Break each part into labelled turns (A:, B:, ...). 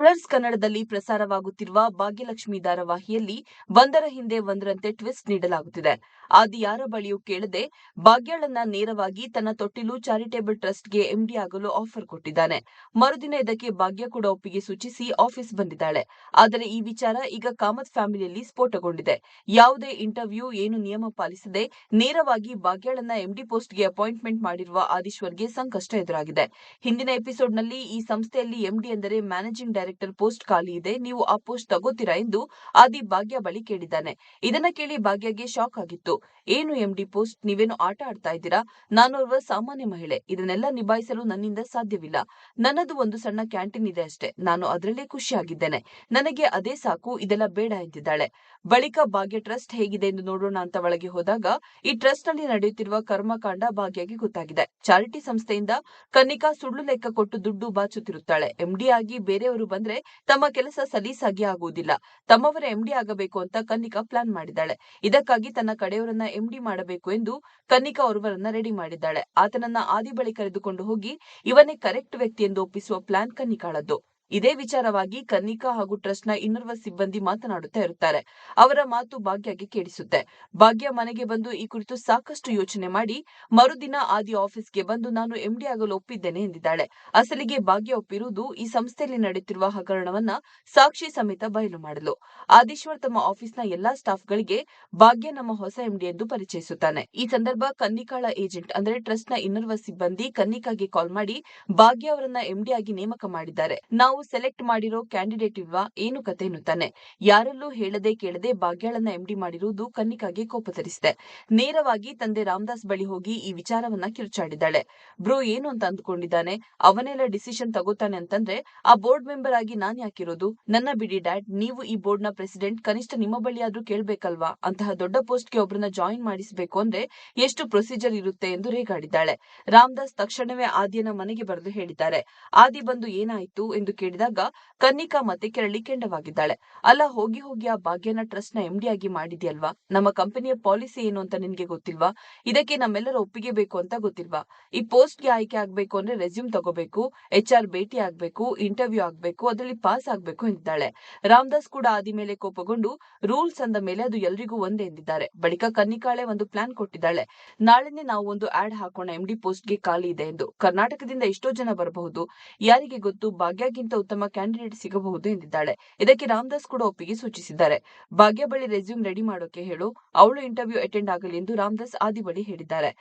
A: Plus ಕನ್ನಡದಲ್ಲಿ ಪ್ರಸಾರವಾಗುತ್ತಿರುವ ಭಾಗ್ಯಲಕ್ಷ್ಮಿ ಧಾರಾವಾಹಿಯಲ್ಲಿ ಒಂದರ ಹಿಂದೆ ಒಂದರಂತೆ ಟ್ವಿಸ್ಟ್ ನೀಡಲಾಗುತ್ತಿದೆ. ಆದಿ ಯಾರ ಬಳಿಯೂ ಕೇಳದೆ ಭಾಗ್ಯಳನ್ನ ನೇರವಾಗಿ ತನ್ನ ತೊಟ್ಟಿಲು ಚಾರಿಟೇಬಲ್ ಟ್ರಸ್ಟ್ಗೆ ಎಂಡಿ ಆಗಲು ಆಫರ್ ಕೊಟ್ಟಿದ್ದಾನೆ. ಮರುದಿನ ಇದಕ್ಕೆ ಭಾಗ್ಯ ಕೂಡ ಒಪ್ಪಿಗೆ ಸೂಚಿಸಿ ಆಫೀಸ್ ಬಂದಿದ್ದಾಳೆ. ಆದರೆ ಈ ವಿಚಾರ ಈಗ ಕಾಮತ್ ಫ್ಯಾಮಿಲಿಯಲ್ಲಿ ಸ್ಫೋಟಗೊಂಡಿದೆ. ಯಾವುದೇ ಇಂಟರ್ವ್ಯೂ ಏನು ನಿಯಮ ಪಾಲಿಸದೆ ನೇರವಾಗಿ ಭಾಗ್ಯಳನ್ನ ಎಂಡಿ ಪೋಸ್ಟ್ಗೆ ಅಪಾಯಿಂಟ್ಮೆಂಟ್ ಮಾಡಿರುವ ಆದೀಶ್ವರ್ಗೆ ಸಂಕಷ್ಟ ಎದುರಾಗಿದೆ. ಹಿಂದಿನ ಎಪಿಸೋಡ್ನಲ್ಲಿ ಈ ಸಂಸ್ಥೆಯಲ್ಲಿ ಎಂಡಿ ಎಂದರೆ ಮ್ಯಾನೇಜಿಂಗ್ ಡೈರೆಕ್ಟರ್ ಪೋಸ್ಟ್ ಖಾಲಿ ಇದೆ. ನೀವು ಆ ಪೋಸ್ಟ್ ತಗೋತೀರಾ ಎಂದು ಆದಿ ಭಾಗ್ಯ ಬಳಿ ಕೇಳಿದ್ದಾನೆ. ಇದನ್ನ ಕೇಳಿ ಭಾಗ್ಯಗೆ ಶಾಕ್ ಆಗಿತ್ತು. ಏನು ಎಂಡಿ ಪೋಸ್ಟ್ ನೀವೇನು ಆಟ ಆಡ್ತಾ ಇದ್ದೀರಾ? ನಾನೋರ್ವ ಸಾಮಾನ್ಯ ಮಹಿಳೆ. ಇದನ್ನೆಲ್ಲ ನಿಭಾಯಿಸಲು ನನ್ನಿಂದ ಸಾಧ್ಯವಿಲ್ಲ. ನನ್ನದು ಒಂದು ಸಣ್ಣ ಕ್ಯಾಂಟೀನ್ ಇದೆ ಅಷ್ಟೇ. ನಾನು ಅದರಲ್ಲೇ ಖುಷಿಯಾಗಿದ್ದೇನೆ ನನಗೆ ಅದೇ ಸಾಕು. ಇದೆಲ್ಲ ಬೇಡ ಎಂದಿದ್ದಾಳೆ. ಬಳಿಕ ಭಾಗ್ಯ ಟ್ರಸ್ಟ್ ಹೇಗಿದೆ ಎಂದು ನೋಡೋಣ ಅಂತ ಒಳಗೆ ಹೋದಾಗ, ಈ ಟ್ರಸ್ಟ್ನಲ್ಲಿ ನಡೆಯುತ್ತಿರುವ ಕರ್ಮಕಾಂಡ ಭಾಗ್ಯಗೆ ಗೊತ್ತಾಗಿದೆ. ಚಾರಿಟಿ ಸಂಸ್ಥೆಯಿಂದ ಕನ್ನಿಕಾ ಸುಳ್ಳು ಲೆಕ್ಕ ಕೊಟ್ಟು ದುಡ್ಡು ಬಾಚುತ್ತಿರುತ್ತಾಳೆ. ಎಂಡಿ ಆಗಿ ಬೇರೆಯವರು ಬಂದ್ರೆ ತಮ್ಮ ಕೆಲಸ ಸಲೀಸಾಗಿ ಆಗುವುದಿಲ್ಲ. ತಮ್ಮವರ ಎಂಡಿ ಆಗಬೇಕು ಅಂತ ಕನ್ನಿಕಾ ಪ್ಲಾನ್ ಮಾಡಿದ್ದಾಳೆ. ಇದಕ್ಕಾಗಿ ತನ್ನ ಕಡೆಯವರನ್ನ ಎಂಡಿ ಮಾಡಬೇಕು ಎಂದು ಕನ್ನಿಕಾ ಅವರವರನ್ನ ರೆಡಿ ಮಾಡಿದ್ದಾಳೆ. ಆತನನ್ನ ಆದಿ ಬಳಿ ಕರೆದುಕೊಂಡು ಹೋಗಿ ಇವನೇ ಕರೆಕ್ಟ್ ವ್ಯಕ್ತಿ ಎಂದು ಒಪ್ಪಿಸುವ ಪ್ಲಾನ್ ಕನ್ನಿಕಾಳದ್ದು. ಇದೇ ವಿಚಾರವಾಗಿ ಕನ್ನಿಕಾ ಹಾಗೂ ಟ್ರಸ್ಟ್ನ ಇನ್ನೋರ್ವ ಸಿಬ್ಬಂದಿ ಮಾತನಾಡುತ್ತಾ ಇರುತ್ತಾರೆ. ಅವರ ಮಾತು ಭಾಗ್ಯಗೆ ಕೇಳಿಸುತ್ತೆ. ಭಾಗ್ಯ ಮನೆಗೆ ಬಂದು ಈ ಕುರಿತು ಸಾಕಷ್ಟು ಯೋಚನೆ ಮಾಡಿ, ಮರುದಿನ ಆದಿ ಆಫೀಸ್ಗೆ ಬಂದು ನಾನು ಎಂಡಿ ಆಗಲು ಒಪ್ಪಿದ್ದೇನೆ ಎಂದಿದ್ದಾಳೆ. ಅಸಲಿಗೆ ಭಾಗ್ಯ ಒಪ್ಪಿರುವುದು ಈ ಸಂಸ್ಥೆಯಲ್ಲಿ ನಡೆಯುತ್ತಿರುವ ಹಗರಣವನ್ನ ಸಾಕ್ಷಿ ಸಮೇತ ಬಯಲು ಮಾಡಲು. ಆದೀಶ್ವರ್ ತಮ್ಮ ಆಫೀಸ್ನ ಎಲ್ಲಾ ಸ್ಟಾಫ್ಗಳಿಗೆ ಭಾಗ್ಯ ನಮ್ಮ ಹೊಸ ಎಂಡಿ ಎಂದು ಪರಿಚಯಿಸುತ್ತಾನೆ. ಈ ಸಂದರ್ಭ ಕನ್ನಿಕಾಳ ಏಜೆಂಟ್, ಅಂದ್ರೆ ಟ್ರಸ್ಟ್ನ ಇನ್ನರ್ವ ಸಿಬ್ಬಂದಿ ಕನ್ನಿಕಾಗೆ ಕಾಲ್ ಮಾಡಿ ಭಾಗ್ಯ ಅವರನ್ನ ಎಂಡಿ ಆಗಿ ನೇಮಕ ಮಾಡಿದ್ದಾರೆ. ನಾವು ಸೆಲೆಕ್ಟ್ ಮಾಡಿರೋ ಕ್ಯಾಂಡಿಡೇಟ್ ಇಲ್ವಾ ಏನು ಕತೆ ಎನ್ನುತ್ತಾನೆ. ಯಾರಲ್ಲೂ ಹೇಳದೆ ಕೇಳದೆ ಭಾಗ್ಯಾಳನ್ನ ಎಂಡಿ ಮಾಡಿರುವುದು ಕನ್ನಿಕಾಗೆ ಕೋಪ ತರಿಸಿದೆ ನೇರವಾಗಿ ತಂದೆ ರಾಮದಾಸ್ ಬಳಿ ಹೋಗಿ ಈ ವಿಚಾರವನ್ನ ಕಿರುಚಾಡಿದ್ದಾಳೆ. ಬ್ರೋ ಏನು ಅಂತ ಅಂದ್ಕೊಂಡಿದ್ದಾನೆ? ಅವನೆಲ್ಲ ಡಿಸಿಷನ್ ತಗೋತಾನೆ ಅಂತಂದ್ರೆ ಆ ಬೋರ್ಡ್ ಮೆಂಬರ್ ಆಗಿ ನಾನ್ ಯಾಕಿರೋದು? ನನ್ನ ಬಿಡಿ ಡ್ಯಾಡ್, ನೀವು ಈ ಬೋರ್ಡ್ನ ಪ್ರೆಸಿಡೆಂಟ್, ಕನಿಷ್ಠ ನಿಮ್ಮ ಬಳಿ ಆದ್ರೂ ಕೇಳ್ಬೇಕಲ್ವಾ? ಅಂತಹ ದೊಡ್ಡ ಪೋಸ್ಟ್ಗೆ ಒಬ್ಬರನ್ನ ಜಾಯಿನ್ ಮಾಡಿಸಬೇಕು ಅಂದ್ರೆ ಎಷ್ಟು ಪ್ರೊಸೀಜರ್ ಇರುತ್ತೆ ಎಂದು ರೇಗಾಡಿದ್ದಾಳೆ. ರಾಮದಾಸ್ ತಕ್ಷಣವೇ ಆದಿಯನ ಮನೆಗೆ ಬರೆದು ಹೇಳಿದ್ದಾರೆ. ಆದಿ ಬಂದು ಏನಾಯ್ತು ಎಂದು ಕೇಳಿದಾಗ ಕನ್ನಿಕಾ ಮತ್ತೆ ಕೆರಳಿ ಕೆಂಡವಾಗಿದ್ದಾಳೆ. ಅಲ್ಲ, ಹೋಗಿ ಹೋಗಿ ಆ ಭಾಗ್ಯನ ಟ್ರಸ್ಟ್ನ ಎಂಡಿ ಆಗಿ ಮಾಡಿದ್ಯಲ್ವಾ? ನಮ್ಮ ಕಂಪನಿಯ ಪಾಲಿಸಿ ಏನು ಅಂತ ನಿನ್ಗೆ ಗೊತ್ತಿಲ್ವಾ? ಇದಕ್ಕೆ ನಮ್ಮೆಲ್ಲರ ಒಪ್ಪಿಗೆ ಬೇಕು ಅಂತ ಗೊತ್ತಿಲ್ವಾ? ಈ ಪೋಸ್ಟ್ಗೆ ಆಯ್ಕೆ ಆಗ್ಬೇಕು ಅಂದ್ರೆ ರೆಸ್ಯೂಮ್ ತಗೋಬೇಕು ಎಚ್ ಆರ್ ಭೇಟಿ ಆಗ್ಬೇಕು ಇಂಟರ್ವ್ಯೂ ಆಗ್ಬೇಕು, ಅದರಲ್ಲಿ ಪಾಸ್ ಆಗ್ಬೇಕು ಎಂದಿದ್ದಾಳೆ. ರಾಮದಾಸ್ ಕೂಡ ಆದಿ ಮೇಲೆ ಕೋಪಗೊಂಡು ರೂಲ್ಸ್ ಅಂದ ಮೇಲೆ ಅದು ಎಲ್ರಿಗೂ ಒಂದೇ ಎಂದಿದ್ದಾರೆ. ಬಳಿಕ ಕನ್ನಿಕಾಳೆ ಒಂದು ಪ್ಲಾನ್ ಕೊಟ್ಟಿದ್ದಾಳೆ. ನಾಳೆನೆ ನಾವು ಒಂದು ಆಡ್ ಹಾಕೋಣ ಎಂಡಿ ಪೋಸ್ಟ್ಗೆ ಖಾಲಿ ಇದೆ ಎಂದು. ಕರ್ನಾಟಕದಿಂದ ಎಷ್ಟೋ ಜನ ಬರಬಹುದು. ಯಾರಿಗೆ ಗೊತ್ತು? ಭಾಗ್ಯಗಿಂತ ಉತ್ತಮ ಕ್ಯಾಂಡಿಡೇಟ್ ಸಿಗಬಹುದು ಎಂದಿದ್ದಾಳೆ. ಇದಕ್ಕೆ ರಾಮದಾಸ್ ಕೂಡ ಒಪ್ಪಿಗೆ ಸೂಚಿಸಿದ್ದಾರೆ. ಭಾಗ್ಯ ಬಳಿ ರೆಸ್ಯೂಮ್ ರೆಡಿ ಮಾಡೋಕೆ ಹೇಳು. ಅವಳು ಇಂಟರ್ವ್ಯೂ ಅಟೆಂಡ್ ಆಗಲಿ ಎಂದು ರಾಮದಾಸ್ ಆದಿ ಬಳಿ ಹೇಳಿದ್ದಾರೆ.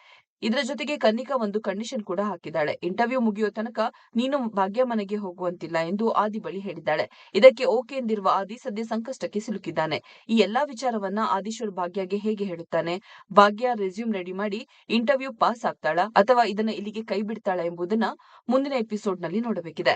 A: ಇದರ ಜೊತೆಗೆ ಕನ್ನಿಕಾ ಒಂದು ಕಂಡೀಷನ್ ಕೂಡ ಹಾಕಿದ್ದಾಳೆ. ಇಂಟರ್ವ್ಯೂ ಮುಗಿಯೋ ತನಕ ನೀನು ಭಾಗ್ಯ ಮನೆಗೆ ಹೋಗುವಂತಿಲ್ಲ ಎಂದು ಆದಿ ಬಳಿ ಹೇಳಿದ್ದಾಳೆ. ಇದಕ್ಕೆ ಓಕೆ ಎಂದಿರುವ ಆದಿ ಸದ್ಯ ಸಂಕಷ್ಟಕ್ಕೆ ಸಿಲುಕಿದ್ದಾನೆ. ಈ ಎಲ್ಲಾ ವಿಚಾರವನ್ನ ಆದೀಶ್ವರ್ ಭಾಗ್ಯಗೆ ಹೇಗೆ ಹೇಳುತ್ತಾನೆ? ಭಾಗ್ಯ ರೆಸ್ಯೂಮ್ ರೆಡಿ ಮಾಡಿ ಇಂಟರ್ವ್ಯೂ ಪಾಸ್ ಆಗ್ತಾಳ ಅಥವಾ ಇದನ್ನ ಇಲ್ಲಿಗೆ ಕೈ ಬಿಡ್ತಾಳ ಎಂಬುದನ್ನ ಮುಂದಿನ ಎಪಿಸೋಡ್ನಲ್ಲಿ ನೋಡಬೇಕಿದೆ.